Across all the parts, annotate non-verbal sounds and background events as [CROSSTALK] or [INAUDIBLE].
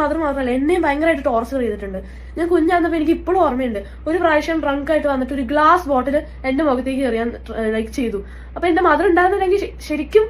Mother മാത്രമല്ല എന്നെയും ഭയങ്കരമായിട്ട് ടോർച്ചർ ചെയ്തിട്ടുണ്ട്. ഞാൻ കുഞ്ഞാന്നപ്പോ എനിക്ക് ഇപ്പോഴും ഓർമ്മയുണ്ട്. ഒരു പ്രാവശ്യം ഡ്രങ്ക് ആയിട്ട് വന്നിട്ട് ഒരു ഗ്ലാസ് ബോട്ടിൽ എന്റെ മുഖത്തേക്ക് എറിയാൻ ലൈക്ക് ചെയ്തു. അപ്പൊ എന്റെ മദർ ഉണ്ടായിരുന്നില്ലെങ്കിൽ ശരിക്കും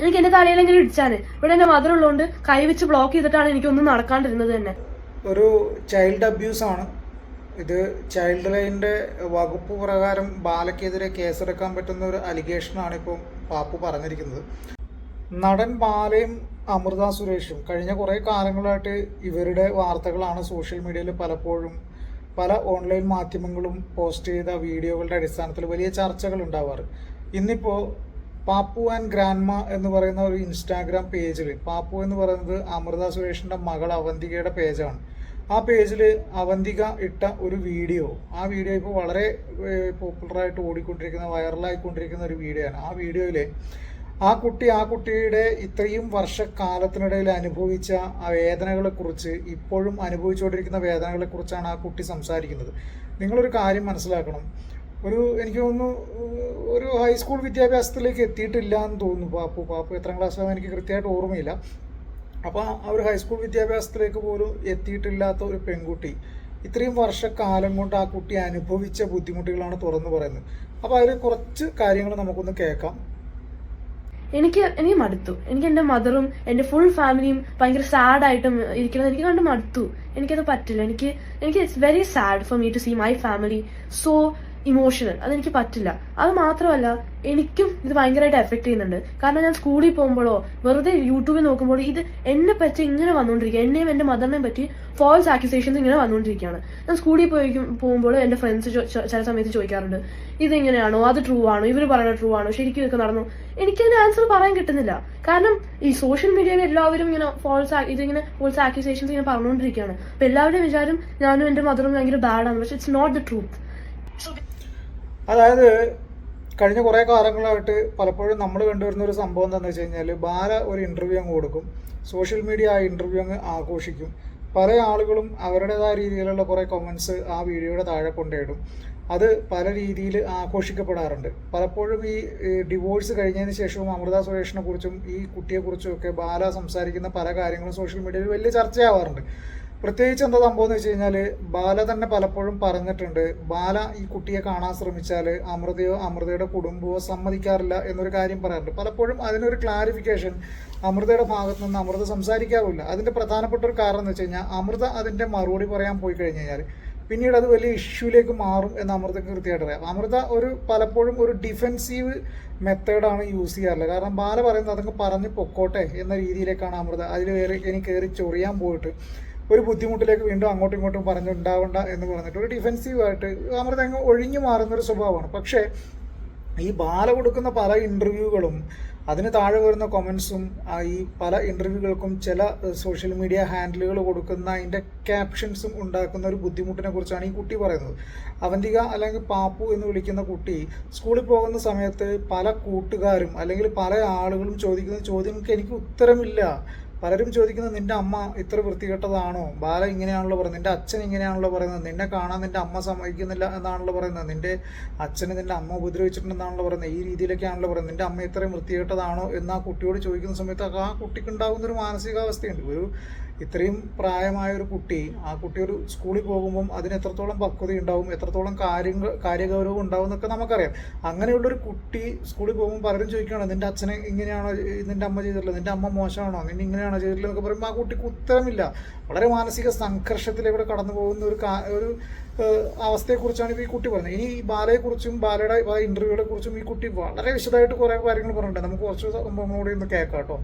എനിക്ക് എന്റെ തലയിലെങ്കിലും ഇടിച്ചാണ് ഇവിടെ എന്റെ മദർ ഉള്ളതുകൊണ്ട് കൈ വെച്ച് ബ്ലോക്ക് ചെയ്തിട്ടാണ് എനിക്കൊന്നും നടക്കാണ്ടിരുന്നത് തന്നെ. ഒരു ചൈൽഡ് അബ്യൂസ് ആണ്. ഇത് ചൈൽഡ് ലൈനിന്റെ വകുപ്പ് പ്രകാരം ബാലയ്ക്കെതിരെ കേസെടുക്കാൻ പറ്റുന്ന ഒരു അലിഗേഷനാണ് ഇപ്പം പാപ്പു പറഞ്ഞിരിക്കുന്നത്. നടൻ ബാലയും അമൃത സുരേഷും. കഴിഞ്ഞ കുറേ കാലങ്ങളായിട്ട് ഇവരുടെ വാർത്തകളാണ് സോഷ്യൽ മീഡിയയിൽ പലപ്പോഴും പല ഓൺലൈൻ മാധ്യമങ്ങളും പോസ്റ്റ് ചെയ്ത വീഡിയോകളുടെ അടിസ്ഥാനത്തിൽ വലിയ ചർച്ചകൾ ഉണ്ടാവാറ്. ഇന്നിപ്പോൾ പാപ്പു ആൻഡ് ഗ്രാൻഡ്മ എന്ന് പറയുന്ന ഒരു ഇൻസ്റ്റാഗ്രാം പേജിൽ പാപ്പു എന്ന് പറയുന്നത് അമൃത സുരേഷിന്റെ മകൾ അവന്തികയുടെ പേജാണ്. ആ പേജിൽ അവന്തിക ഇട്ട ഒരു വീഡിയോ ആ വീഡിയോ ഇപ്പോൾ വളരെ പോപ്പുലറായിട്ട് ഓടിക്കൊണ്ടിരിക്കുന്ന വൈറലായിക്കൊണ്ടിരിക്കുന്ന ഒരു വീഡിയോ ആണ് ആ വീഡിയോയിൽ ആ കുട്ടി ആ കുട്ടിയുടെ ഇത്രയും വർഷക്കാലത്തിനിടയിൽ അനുഭവിച്ച ആ വേദനകളെക്കുറിച്ച് ഇപ്പോഴും അനുഭവിച്ചുകൊണ്ടിരിക്കുന്ന വേദനകളെക്കുറിച്ചാണ് ആ കുട്ടി സംസാരിക്കുന്നത്. നിങ്ങളൊരു കാര്യം മനസ്സിലാക്കണം. ഒരു എനിക്ക് തോന്നുന്നു ഒരു ഹൈസ്കൂൾ വിദ്യാഭ്യാസത്തിലേക്ക് എത്തിയിട്ടില്ല എന്ന് തോന്നുന്നു പാപ്പു. പാപ്പു എത്ര ക്ലാസ്സിലാണെന്ന് എനിക്ക് കൃത്യമായിട്ട് ഓർമ്മയില്ല. അപ്പോൾ ആ ഒരു ഹൈസ്കൂൾ വിദ്യാഭ്യാസത്തിലേക്ക് പോലും എത്തിയിട്ടില്ലാത്ത ഒരു പെൺകുട്ടി ഇത്രയും വർഷക്കാലം കൊണ്ട് ആ കുട്ടി അനുഭവിച്ച ബുദ്ധിമുട്ടുകളാണ് തുറന്നു പറയുന്നത്. അപ്പോൾ അതിൽ കുറച്ച് കാര്യങ്ങൾ നമുക്കൊന്ന് കേൾക്കാം. എനിക്ക് എനിക്ക് മടുത്തു. എനിക്ക് എന്റെ മദറും എന്റെ ഫുൾ ഫാമിലിയും ഭയങ്കര സാഡായിട്ടും ഇരിക്കുന്നത് എനിക്ക് കണ്ട് മടുത്തു. എനിക്കത് പറ്റില്ല. എനിക്ക് എനിക്ക് it's very sad for me to see my family so emotional അതെനിക്ക് പറ്റില്ല. അത് മാത്രമല്ല എനിക്കും ഇത് ഭയങ്കരമായിട്ട് എഫക്ട് ചെയ്യുന്നുണ്ട്. കാരണം ഞാൻ സ്കൂളിൽ പോകുമ്പോഴോ വെറുതെ യൂട്യൂബിൽ നോക്കുമ്പോഴോ ഇത് എന്നെ പറ്റി ഇങ്ങനെ വന്നുകൊണ്ടിരിക്കുക. എന്നെയും എന്റെ മദറിനെയും പറ്റി ഫോൾസ് ആക്യുസേഷൻസ് ഇങ്ങനെ വന്നുകൊണ്ടിരിക്കുകയാണ്. ഞാൻ സ്കൂളിൽ പോയി പോകുമ്പോൾ എന്റെ ഫ്രണ്ട്സ് ചില സമയത്ത് ചോദിക്കാറുണ്ട് ഇത് ഇങ്ങനെയാണോ അത് ട്രൂ ആണോ? ഇവർ പറയുന്നത് ട്രൂ ആണോ? ശരിക്കും ഇതൊക്കെ നടന്നു? എനിക്ക് അതിന് ആൻസർ പറയാൻ കിട്ടുന്നില്ല. കാരണം ഈ സോഷ്യൽ മീഡിയയിൽ എല്ലാവരും ഇങ്ങനെ ഫോൾസ് ഇതിങ്ങനെ ഫോൾസ് ആക്യുസേഷൻസ് ഇങ്ങനെ പറഞ്ഞുകൊണ്ടിരിക്കുകയാണ്. അപ്പൊ എല്ലാവരുടെയും വിചാരം ഞാനും എന്റെ മദറും ഭയങ്കര ബാഡാണ് പക്ഷെ ഇറ്റ്സ് നോട്ട് ദ ട്രൂത്ത് അതായത് കഴിഞ്ഞ കുറേ കാലങ്ങളായിട്ട് പലപ്പോഴും നമ്മൾ കണ്ടുവരുന്ന ഒരു സംഭവം എന്താണെന്ന് വെച്ച് കഴിഞ്ഞാൽ ബാല ഒരു ഇന്റർവ്യൂ അങ്ങ് കൊടുക്കും. സോഷ്യൽ മീഡിയ ആ ഇന്റർവ്യൂ അങ്ങ് ആഘോഷിക്കും. പല ആളുകളും അവരുടേതായ രീതിയിലുള്ള കുറേ കമൻസ് ആ വീഡിയോയുടെ താഴെ കൊണ്ടിടും അത് പല രീതിയിൽ ആഘോഷിക്കപ്പെടാറുണ്ട്. പലപ്പോഴും ഈ ഡിവോഴ്സ് കഴിഞ്ഞതിന് ശേഷവും അമൃത സുരേഷിനെ കുറിച്ചും ഈ കുട്ടിയെക്കുറിച്ചും ഒക്കെ ബാല സംസാരിക്കുന്ന പല കാര്യങ്ങളും സോഷ്യൽ മീഡിയയിൽ വലിയ ചർച്ചയാവാറുണ്ട്. പ്രത്യേകിച്ച് എന്താ സംഭവം എന്ന് വെച്ച് കഴിഞ്ഞാൽ ബാല തന്നെ പലപ്പോഴും പറഞ്ഞിട്ടുണ്ട്. ബാല ഈ കുട്ടിയെ കാണാൻ ശ്രമിച്ചാൽ അമൃതയോ അമൃതയുടെ കുടുംബമോ സമ്മതിക്കാറില്ല എന്നൊരു കാര്യം പറയാറുണ്ട്. പലപ്പോഴും അതിനൊരു ക്ലാരിഫിക്കേഷൻ അമൃതയുടെ ഭാഗത്ത് നിന്ന് അമൃത സംസാരിക്കാറില്ല. അതിന്റെ പ്രധാനപ്പെട്ട ഒരു കാരണം എന്ന് വെച്ച് കഴിഞ്ഞാൽ അമൃത അതിന്റെ മറുപടി പറയാൻ പോയി കഴിഞ്ഞ് കഴിഞ്ഞാൽ പിന്നീട് അത് വലിയ ഇഷ്യൂലേക്ക് മാറും എന്ന് അമൃതക്ക് കൃത്യമായിട്ട് അറിയാം. അമൃത ഒരു പലപ്പോഴും ഒരു ഡിഫെൻസീവ് മെത്തേഡാണ് യൂസ് ചെയ്യാറുള്ളത്. കാരണം ബാല പറയുന്നത് അതങ്ങ് പറഞ്ഞ് പൊക്കോട്ടെ എന്ന രീതിയിലേക്കാണ് അമൃത അതിൽ കയറി ഇനി കയറി ചൊറിയാൻ പോയിട്ട് ഒരു ബുദ്ധിമുട്ടിലേക്ക് വീണ്ടും അങ്ങോട്ടും ഇങ്ങോട്ടും പറഞ്ഞുണ്ടാവണ്ട എന്ന് പറഞ്ഞിട്ട് ഒരു ഡിഫെൻസീവായിട്ട് അമൃത അങ്ങ് ഒഴിഞ്ഞു മാറുന്നൊരു സ്വഭാവമാണ്. പക്ഷേ ഈ ബാല കൊടുക്കുന്ന പല ഇന്റർവ്യൂകളും അതിന് താഴെ വരുന്ന കൊമൻസും ഈ പല ഇന്റർവ്യൂകൾക്കും ചില സോഷ്യൽ മീഡിയ ഹാൻഡിലുകൾ കൊടുക്കുന്ന അതിന്റെ ക്യാപ്ഷൻസും ഉണ്ടാക്കുന്ന ഒരു ബുദ്ധിമുട്ടിനെ കുറിച്ചാണ് ഈ കുട്ടി പറയുന്നത്. അവന്തിക അല്ലെങ്കിൽ പാപ്പു എന്ന് വിളിക്കുന്ന കുട്ടി സ്കൂളിൽ പോകുന്ന സമയത്ത് പല കൂട്ടുകാരും അല്ലെങ്കിൽ പല ആളുകളും ചോദിക്കുന്ന ചോദ്യങ്ങൾക്ക് എനിക്ക് ഉത്തരമില്ല. പലരും ചോദിക്കുന്നത് നിന്റെ അമ്മ ഇത്ര വൃത്തികെട്ടതാണോ? ബാല ഇങ്ങനെയാണല്ലോ പറയുന്നത്. നിന്റെ അച്ഛൻ ഇങ്ങനെയാണല്ലോ പറയുന്നത്. നിന്നെ കാണാൻ നിന്റെ അമ്മ സമ്മതിക്കുന്നില്ല എന്നാണല്ലോ പറയുന്നത്. നിന്റെ അച്ഛന് നിന്റെ അമ്മ ഉപദ്രവിച്ചിട്ടുണ്ടെന്നാണല്ലോ പറയുന്നത്. ഈ രീതിയിലൊക്കെയാണല്ലോ പറയുന്നത്. നിന്റെ അമ്മ ഇത്രയും വൃത്തികെട്ടതാണോ? എന്ന് ആ കുട്ടിയോട് ചോദിക്കുന്ന സമയത്ത് ആ കുട്ടിക്ക് ഉണ്ടാകുന്ന ഒരു മാനസികാവസ്ഥയുണ്ട്. ഒരു ഇത്രയും പ്രായമായ ഒരു കുട്ടി ആ കുട്ടി ഒരു സ്കൂളിൽ പോകുമ്പോൾ അതിന് എത്രത്തോളം പക്വത ഉണ്ടാവും എത്രത്തോളം കാര്യങ്ങൾ കാര്യഗൗരവം ഉണ്ടാവും എന്നൊക്കെ നമുക്കറിയാം. അങ്ങനെയുള്ളൊരു കുട്ടി സ്കൂളിൽ പോകുമ്പോൾ പലരും ചോദിക്കുകയാണ് നിന്റെ അച്ഛനെ ഇങ്ങനെയാണോ നിന്റെ അമ്മ ചെയ്തിട്ടുള്ളത്? നിന്റെ അമ്മ മോശമാണോ? നിന്നെ ഇങ്ങനെയാണോ ചെയ്തിട്ടുള്ളത്? എന്നൊക്കെ പറയുമ്പോൾ ആ കുട്ടിക്ക് ഉത്തരമില്ല വളരെ മാനസിക സംഘർഷത്തിലൂടെ കടന്നു പോകുന്ന ഒരു ഒരു അവസ്ഥയെ അവസ്ഥയെക്കുറിച്ചാണ് ഇപ്പോൾ ഈ കുട്ടി പറഞ്ഞത് ഇനി ഈ ബാലയെക്കുറിച്ചും ബാലയുടെ ഇന്റർവ്യൂകളെ കുറിച്ചും ഈ കുട്ടി വളരെ വിശദമായിട്ട് കുറേ കാര്യങ്ങൾ പറഞ്ഞിട്ടുണ്ട്. നമുക്ക് കുറച്ച് സംഭവങ്ങളോടെ ഒന്ന് കേൾക്കാം കേട്ടോ.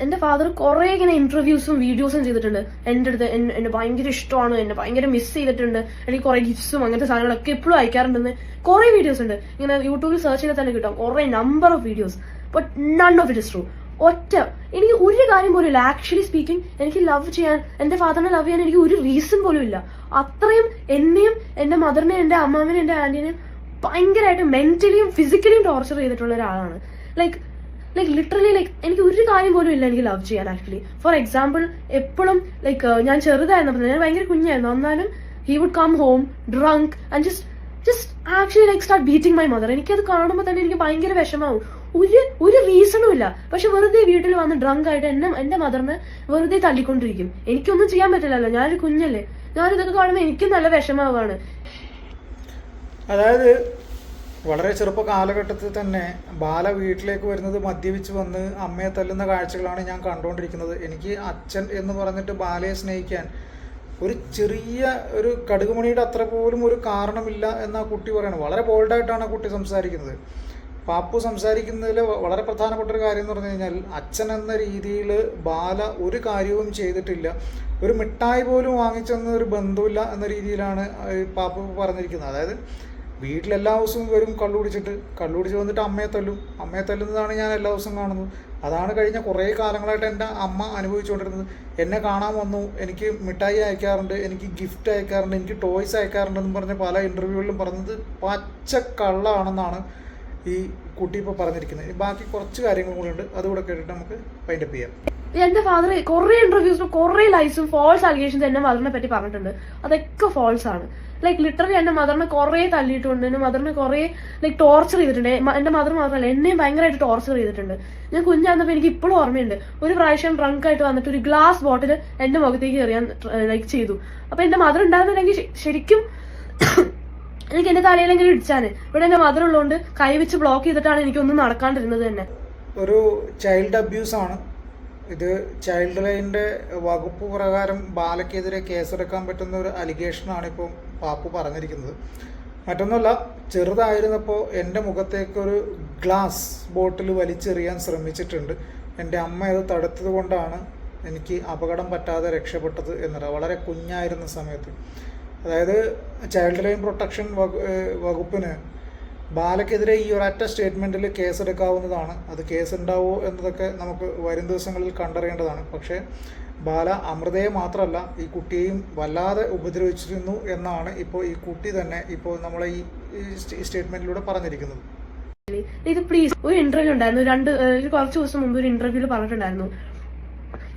സോ എന്റെ ഫാദർ കുറെ ഇങ്ങനെ ഇന്റർവ്യൂസും വീഡിയോസും ചെയ്തിട്ടുണ്ട്. എന്റെ അടുത്ത് എന്നെ ഭയങ്കര ഇഷ്ടമാണ്. എന്നെ ഭയങ്കര മിസ് ചെയ്തിട്ടുണ്ട്. എനിക്ക് കുറെ ഗിഫ്റ്റ്സും അങ്ങനത്തെ സാധനങ്ങളൊക്കെ എപ്പോഴും അയക്കാറുണ്ടെന്ന് കുറെ വീഡിയോസ് ഉണ്ട്. ഇങ്ങനെ യൂട്യൂബിൽ സെർച്ച് ചെയ്താൽ തന്നെ കിട്ടും. കുറെ number of videos but none of it is true ഒറ്റ എനിക്ക് ഒരു കാര്യം പോലും ഇല്ല. ആക്ച്വലി സ്പീക്കിംഗ് എനിക്ക് ലവ് ചെയ്യാൻ എന്റെ ഫാദറിനെ ലവ് ചെയ്യാൻ എനിക്ക് ഒരു റീസൺ പോലും ഇല്ല. അത്രയും എന്നെയും എന്റെ മദറിനെയും എന്റെ അമ്മാവിനെയും എന്റെ ആന്റിനെയും ഭയങ്കരമായിട്ട് മെന്റലിയും ഫിസിക്കലിയും ടോർച്ചർ ചെയ്തിട്ടുള്ള ഒരാളാണ്. ലൈക്ക് ലൈക്ക് ലിറ്ററലി ലൈക്ക് എനിക്ക് ഒരു കാര്യം പോലും ഇല്ല എനിക്ക് ലവ് ചെയ്യാൻ ആക്ച്വലി ഫോർ എക്സാമ്പിൾ എപ്പോഴും ലൈക്ക് ഞാൻ ചെറുതായിരുന്നപ്പോൾ ഞാൻ ഭയങ്കര കുഞ്ഞായിരുന്നു. എന്നാലും he would come home drunk and just just actually like start beating my mother എനിക്കത് കാണുമ്പോൾ തന്നെ എനിക്ക് ഭയങ്കര വിഷമാവും. ഒരു ഒരു റീസണും ഇല്ല. പക്ഷെ വെറുതെ വീട്ടിൽ വന്ന് ഡ്രങ്ക് ആയിട്ട് എന്നെ എന്റെ മദറിനെ വെറുതെ തള്ളിക്കൊണ്ടിരിക്കും എനിക്കൊന്നും ചെയ്യാൻ പറ്റില്ലല്ലോ. ഞാനൊരു കുഞ്ഞല്ലേ. ഞാനിതൊക്കെ കാണുമ്പോൾ എനിക്കും നല്ല വിഷമാവാണ് അതായത് വളരെ ചെറുപ്പ കാലഘട്ടത്തിൽ തന്നെ ബാല വീട്ടിലേക്ക് വരുന്നത് മദ്യപിച്ച് വന്ന് അമ്മയെ തല്ലുന്ന കാഴ്ചകളാണ് ഞാൻ കണ്ടുകൊണ്ടിരിക്കുന്നത്. എനിക്ക് അച്ഛൻ എന്ന് പറഞ്ഞിട്ട് ബാലയെ സ്നേഹിക്കാൻ ഒരു ചെറിയ ഒരു കടുകുമണിയുടെ അത്ര പോലും ഒരു കാരണമില്ല എന്ന് ആ കുട്ടി പറയുന്നത് വളരെ ബോൾഡായിട്ടാണ് ആ കുട്ടി സംസാരിക്കുന്നത്. പാപ്പു സംസാരിക്കുന്നതിൽ വളരെ പ്രധാനപ്പെട്ട ഒരു കാര്യം എന്ന് പറഞ്ഞു കഴിഞ്ഞാൽ അച്ഛൻ എന്ന രീതിയിൽ ബാല ഒരു കാര്യവും ചെയ്തിട്ടില്ല. ഒരു മിഠായി പോലും വാങ്ങിച്ചെന്ന ഒരു ബന്ധമില്ല എന്ന രീതിയിലാണ് പാപ്പു പറഞ്ഞിരിക്കുന്നത്. അതായത് വീട്ടിലെല്ലാ ദിവസവും വരും കള്ളു കുടിച്ചിട്ട് വന്നിട്ട് അമ്മയെ തല്ലും. അമ്മയെ തല്ലുന്നതാണ് ഞാൻ എല്ലാ ദിവസവും കാണുന്നത്. അതാണ് കഴിഞ്ഞ കുറേ കാലങ്ങളായിട്ട് എന്റെ അമ്മ അനുഭവിച്ചുകൊണ്ടിരുന്നത്. എന്നെ കാണാൻ വന്നു. എനിക്ക് മിഠായി അയക്കാറുണ്ട്. എനിക്ക് ഗിഫ്റ്റ് അയക്കാറുണ്ട്. എനിക്ക് ടോയ്സ് അയക്കാറുണ്ട് എന്ന് പറഞ്ഞ് പല ഇന്റർവ്യൂകളിലും പറഞ്ഞത് പച്ച കള്ളാണെന്നാണ് ഈ കുട്ടി ഇപ്പോൾ പറഞ്ഞിരിക്കുന്നത്. ബാക്കി കുറച്ച് കാര്യങ്ങൾ കൂടി ഉണ്ട്. അതുകൂടെ കേട്ടിട്ട് നമുക്ക് പൈൻഡപ്പ് ചെയ്യാം. എന്റെ ഫാദർ കുറെ ഇന്റർവ്യൂസിലും കുറെ ലൈസും ഫോൾസ് അലിഗേഷൻസ് എന്റെ മദറിനെ പറ്റി പറഞ്ഞിട്ടുണ്ട്. അതൊക്കെ ഫോൾസ് ആണ്. ലൈക്ക് ലിറ്ററലി എന്റെ മദറിനെ കുറെ തല്ലിയിട്ടുണ്ട്. എന്റെ മദറിനെ കുറെ ലൈക്ക് ടോർച്ചർ ചെയ്തിട്ടുണ്ട്. എന്റെ മദർ മാത്രമല്ല എന്നെയും ഭയങ്കരമായിട്ട് ടോർച്ചർ ചെയ്തിട്ടുണ്ട്. ഞാൻ കുഞ്ഞാന്നപ്പോ എനിക്ക് ഇപ്പോഴും ഓർമ്മയുണ്ട്. ഒരു പ്രാവശ്യം ഡ്രങ്ക് ആയിട്ട് വന്നിട്ട് ഒരു ഗ്ലാസ് ബോട്ടിൽ എന്റെ മുഖത്തേക്ക് എറിയാൻ ലൈക്ക് ചെയ്തു. അപ്പൊ എന്റെ മദർ ഉണ്ടായിരുന്നില്ലെങ്കിൽ ശരിക്കും എനിക്ക് എന്റെ തലയിലെങ്കിലും ഇടിച്ചാണ് ഇവിടെ എന്റെ മദർ ഉള്ളതുകൊണ്ട് കൈ വെച്ച് ബ്ലോക്ക് ചെയ്തിട്ടാണ് എനിക്കൊന്നും നടക്കാണ്ടിരുന്നത് തന്നെ. ഒരു ചൈൽഡ് അബ്യൂസ് ആണ്. ഇത് ചൈൽഡ് ലൈന്റെ വകുപ്പ് പ്രകാരം ബാലയ്ക്കെതിരെ കേസെടുക്കാൻ പറ്റുന്ന ഒരു അലിഗേഷനാണ് ഇപ്പോൾ പാപ്പു പറഞ്ഞിരിക്കുന്നത്. മറ്റൊന്നുമല്ല ചെറുതായിരുന്നപ്പോൾ എന്റെ മുഖത്തേക്കൊരു ഗ്ലാസ് ബോട്ടിൽ വലിച്ചെറിയാൻ ശ്രമിച്ചിട്ടുണ്ട്. എന്റെ അമ്മ അത് തടുത്തത് കൊണ്ടാണ് എനിക്ക് അപകടം പറ്റാതെ രക്ഷപ്പെട്ടത് എന്നത്. വളരെ കുഞ്ഞായിരുന്ന സമയത്ത്. അതായത് ചൈൽഡ് ലൈൻ പ്രൊട്ടക്ഷൻ വകുപ്പിന് ബാലയ്ക്കെതിരെ ഈ ഒരൊറ്റ സ്റ്റേറ്റ്മെന്റിൽ കേസെടുക്കാവുന്നതാണ്. അത് കേസ് ഉണ്ടാവുമോ എന്നതൊക്കെ നമുക്ക് വരും ദിവസങ്ങളിൽ കണ്ടറിയേണ്ടതാണ്. പക്ഷേ ബാല അമൃതയെ മാത്രമല്ല ഈ കുട്ടിയെയും വല്ലാതെ ഉപദ്രവിച്ചിരുന്നു എന്നാണ് ഇപ്പോൾ ഈ കുട്ടി തന്നെ ഇപ്പോൾ നമ്മളെ ഈ സ്റ്റേറ്റ്മെന്റിലൂടെ പറഞ്ഞിരിക്കുന്നത്. ഇത് പ്ലീസ് ഒരു ഇന്റർവ്യൂ ഉണ്ടായിരുന്നു. രണ്ട് കുറച്ച് ദിവസം മുമ്പ് ഒരു ഇന്റർവ്യൂൽ പറഞ്ഞിട്ടുണ്ടായിരുന്നു.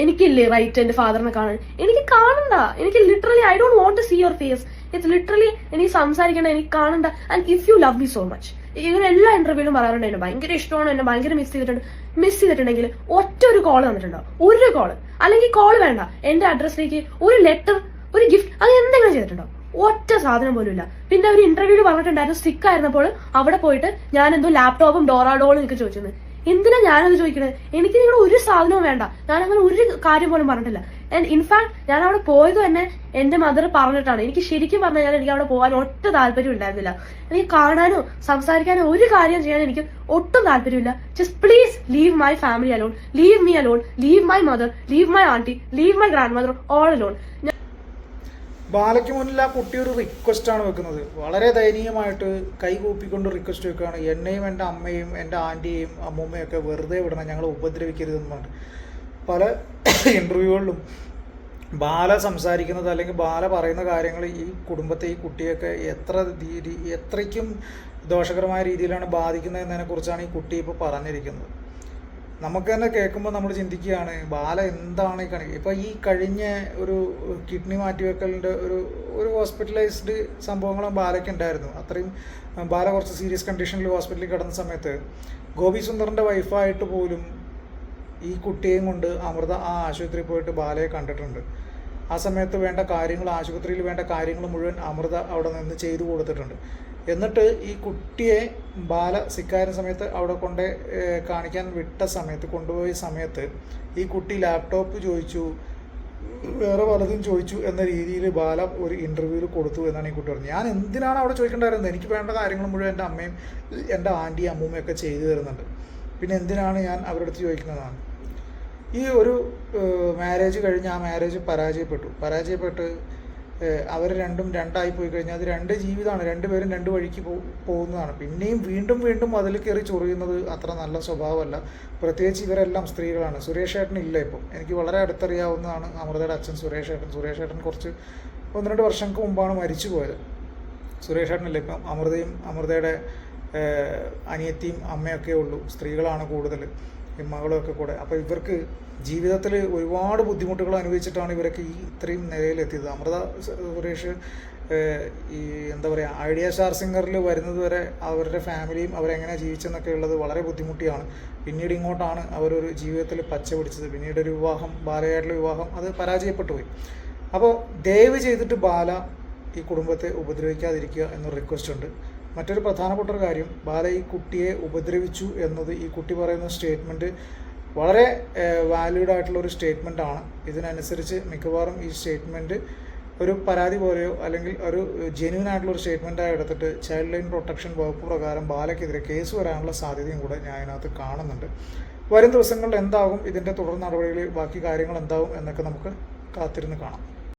എനിക്കില്ലേ റൈറ്റ് എന്റെ ഫാദറിനെ കാണാൻ? എനിക്ക് കാണണ്ട. എനിക്ക് literally I don't want to see your face it's literally എനിക്ക് സംസാരിക്കണ്ട എനിക്ക് കാണണ്ട. And if you love me so much ഇങ്ങനെ എല്ലാ ഇന്റർവ്യൂലും പറയാറുണ്ട്. എന്നെ ഭയങ്കര ഇഷ്ടമാണ് എന്നെ ഭയങ്കര മിസ് ചെയ്തിട്ടുണ്ട്. മിസ് ചെയ്തിട്ടുണ്ടെങ്കിൽ ഒറ്റ ഒരു കോൾ വന്നിട്ടുണ്ടോ ഒരു കോൾ അല്ലെങ്കിൽ കോൾ വേണ്ട. എന്റെ അഡ്രസ്സിലേക്ക് ഒരു ലെറ്റർ ഒരു ഗിഫ്റ്റ് അത് എന്തെങ്കിലും ചെയ്തിട്ടുണ്ടോ? ഒറ്റ സാധനം പോലും ഇല്ല. പിന്നെ ഒരു ഇന്റർവ്യൂ പറഞ്ഞിട്ടുണ്ടായിരുന്നു സ്റ്റിക്ക് ആയിരുന്നപ്പോൾ അവിടെ പോയിട്ട് ഞാൻ എന്തോ ലാപ്ടോപ്പും ഡോറാഡോളും എനിക്ക് ചോദിച്ചത് എന്തിനാ ഞാനത് ചോദിക്കുന്നത് എനിക്ക് നിങ്ങളുടെ ഒരു സാധനവും വേണ്ട. ഞാൻ അങ്ങനെ ഒരു കാര്യം പോലും പറഞ്ഞിട്ടില്ല. ആൻഡ് ഇൻഫാക്ട് ഞാൻ അവിടെ പോയത് തന്നെ എന്റെ മദർ പറഞ്ഞിട്ടാണ്. എനിക്ക് ശരിക്കും പറഞ്ഞു കഴിഞ്ഞാൽ എനിക്ക് അവിടെ പോകാൻ ഒട്ടും താല്പര്യം ഉണ്ടായിരുന്നില്ല. എനിക്ക് കാണാനോ സംസാരിക്കാനോ ഒരു കാര്യം ചെയ്യാൻ എനിക്ക് ഒട്ടും താല്പര്യമില്ല. Just please leave my family alone leave me alone leave my mother leave my aunty leave my grandmother all alone ബാലയ്ക്ക് മുന്നിൽ ആ കുട്ടി ഒരു റിക്വസ്റ്റ് ആണ് വെക്കുന്നത്. വളരെ ദയനീയമായിട്ട് കൈകൂപ്പിക്കൊണ്ട് റിക്വസ്റ്റ് വെക്കുകയാണ്. എന്നെയും എന്റെ അമ്മയും എന്റെ ആന്റിയെയും അമ്മൂമ്മയും ഒക്കെ വെറുതെ വിടണം. ഞങ്ങൾ ഉപദ്രവിക്കരുതെന്നുണ്ട് പല [LAUGHS] ഇന്റർവ്യൂകളിലും ബാല സംസാരിക്കുന്നത് അല്ലെങ്കിൽ ബാല പറയുന്ന കാര്യങ്ങൾ ഈ കുടുംബത്തെ ഈ കുട്ടിയൊക്കെ എത്ര എത്രയ്ക്കും ദോഷകരമായ രീതിയിലാണ് ബാധിക്കുന്നത് എന്നതിനെക്കുറിച്ചാണ് ഈ കുട്ടി ഇപ്പോൾ പറഞ്ഞിരിക്കുന്നത്. നമുക്ക് തന്നെ കേൾക്കുമ്പോൾ നമ്മൾ ചിന്തിക്കുകയാണ് ബാല എന്താണ് ഈ കണി ഇപ്പോൾ ഈ കഴിഞ്ഞ ഒരു കിഡ്നി മാറ്റിവെക്കലിന്റെ ഒരു ഒരു ഹോസ്പിറ്റലൈസ്ഡ് സംഭവങ്ങളും ബാലയ്ക്ക് ഉണ്ടായിരുന്നു. അത്രയും ബാല കുറച്ച് സീരിയസ് കണ്ടീഷനിൽ ഹോസ്പിറ്റലിൽ കിടന്ന സമയത്ത് ഗോപി സുന്ദറിന്റെ വൈഫായിട്ട് പോലും ഈ കുട്ടിയെയും കൊണ്ട് അമൃത ആ ആശുപത്രിയിൽ പോയിട്ട് ബാലയെ കണ്ടിട്ടുണ്ട്. ആ സമയത്ത് വേണ്ട കാര്യങ്ങൾ ആശുപത്രിയിൽ വേണ്ട കാര്യങ്ങൾ മുഴുവൻ അമൃത അവിടെ നിന്ന് ചെയ്തു കൊടുത്തിട്ടുണ്ട്. എന്നിട്ട് ഈ കുട്ടിയെ ബാല സിക്കാരുന്ന സമയത്ത് അവിടെ കൊണ്ട് കാണിക്കാൻ വിട്ട സമയത്ത് കൊണ്ടുപോയ സമയത്ത് ഈ കുട്ടി ലാപ്ടോപ്പ് ചോദിച്ചു വേറെ പലതും ചോദിച്ചു എന്ന രീതിയിൽ ബാല ഒരു ഇന്റർവ്യൂവിൽ കൊടുത്തു എന്നാണ് ഈ കുട്ടി പറഞ്ഞത്. ഞാൻ എന്തിനാണ് അവിടെ ചോദിക്കേണ്ടായിരുന്നത്? എനിക്ക് വേണ്ട കാര്യങ്ങൾ മുഴുവൻ എന്റെ അമ്മയും എന്റെ ആന്റിയും അമ്മൂമ്മയൊക്കെ ചെയ്തു തരുന്നുണ്ട്. പിന്നെ എന്തിനാണ് ഞാൻ അവരുടെ അടുത്ത് ചോദിക്കുന്നതാണ്? ഈ ഒരു മാരേജ് കഴിഞ്ഞ് ആ മാരേജ് പരാജയപ്പെട്ടു. പരാജയപ്പെട്ട് അവർ രണ്ടും രണ്ടായി പോയി കഴിഞ്ഞാൽ അത് രണ്ട് ജീവിതമാണ് രണ്ടുപേരും രണ്ട് വഴിക്ക് പോകുന്നതാണ്. പിന്നെയും വീണ്ടും വീണ്ടും അതിൽ കയറി ചൊറിയുന്നത് അത്ര നല്ല സ്വഭാവമല്ല. പ്രത്യേകിച്ച് ഇവരെല്ലാം സ്ത്രീകളാണ്. സുരേഷ് ഏട്ടൻ ഇല്ല ഇപ്പം. എനിക്ക് വളരെ അടുത്തറിയാവുന്നതാണ് അമൃതയുടെ അച്ഛൻ സുരേഷ് ഏട്ടൻ. സുരേഷ് ഏട്ടൻ കുറച്ച് ഒന്ന് രണ്ട് വർഷങ്ങൾക്ക് മുമ്പാണ് മരിച്ചു പോയത്. സുരേഷ് ഏട്ടനില്ല ഇപ്പം. അമൃതയും അമൃതയുടെ അനിയത്തിയും അമ്മയൊക്കെ ഉള്ളൂ. സ്ത്രീകളാണ് കൂടുതൽ ഈ മകളൊക്കെ കൂടെ. അപ്പോൾ ഇവർക്ക് ജീവിതത്തിൽ ഒരുപാട് ബുദ്ധിമുട്ടുകൾ അനുഭവിച്ചിട്ടാണ് ഇവരൊക്കെ ഈ ഇത്രയും നിലയിലെത്തിയത്. അമൃത സുരേഷ് ഈ എന്താ പറയുക ഐഡിയ സ്റ്റാർ സിംഗറിൽ വരുന്നത് വരെ അവരുടെ ഫാമിലിയും അവരെങ്ങനെ ജീവിച്ചെന്നൊക്കെ ഉള്ളത് വളരെ ബുദ്ധിമുട്ടിയാണ്. പിന്നീട് ഇങ്ങോട്ടാണ് അവരൊരു ജീവിതത്തിൽ പച്ച പിടിച്ചത്. പിന്നീട് ഒരു വിവാഹം ബാലയായിട്ടുള്ള വിവാഹം അത് പരാജയപ്പെട്ടു പോയി. അപ്പോൾ ദയവ് ചെയ്തിട്ട് ബാല ഈ കുടുംബത്തെ ഉപദ്രവിക്കാതിരിക്കുക എന്നൊരു റിക്വസ്റ്റ് ഉണ്ട്. മറ്റൊരു പ്രധാനപ്പെട്ട ഒരു കാര്യം ബാല ഈ കുട്ടിയെ ഉപദ്രവിച്ചു എന്നത് ഈ കുട്ടി പറയുന്ന സ്റ്റേറ്റ്മെന്റ് വളരെ വാലിഡ് ആയിട്ടുള്ള ഒരു സ്റ്റേറ്റ്മെന്റ് ആണ്. ഇതിനനുസരിച്ച് മിക്കവാറും ഈ സ്റ്റേറ്റ്മെന്റ് ഒരു പരാതി പോലെയോ അല്ലെങ്കിൽ ഒരു ജെന്യൂൻ ആയിട്ടുള്ള ഒരു സ്റ്റേറ്റ്മെന്റായി എടുത്തിട്ട് ചൈൽഡ് ലൈൻ പ്രൊട്ടക്ഷൻ വകുപ്പ് പ്രകാരം ബാലയ്ക്കെതിരെ കേസ് വരാനുള്ള സാധ്യതയും കൂടെ ഞാൻ അതിനകത്ത് കാണുന്നുണ്ട്. വരും ദിവസങ്ങളിൽ എന്താകും ഇതിന്റെ തുടർ നടപടികളിൽ ബാക്കി കാര്യങ്ങൾ എന്താകും എന്നൊക്കെ നമുക്ക് കാത്തിരുന്ന് കാണാം.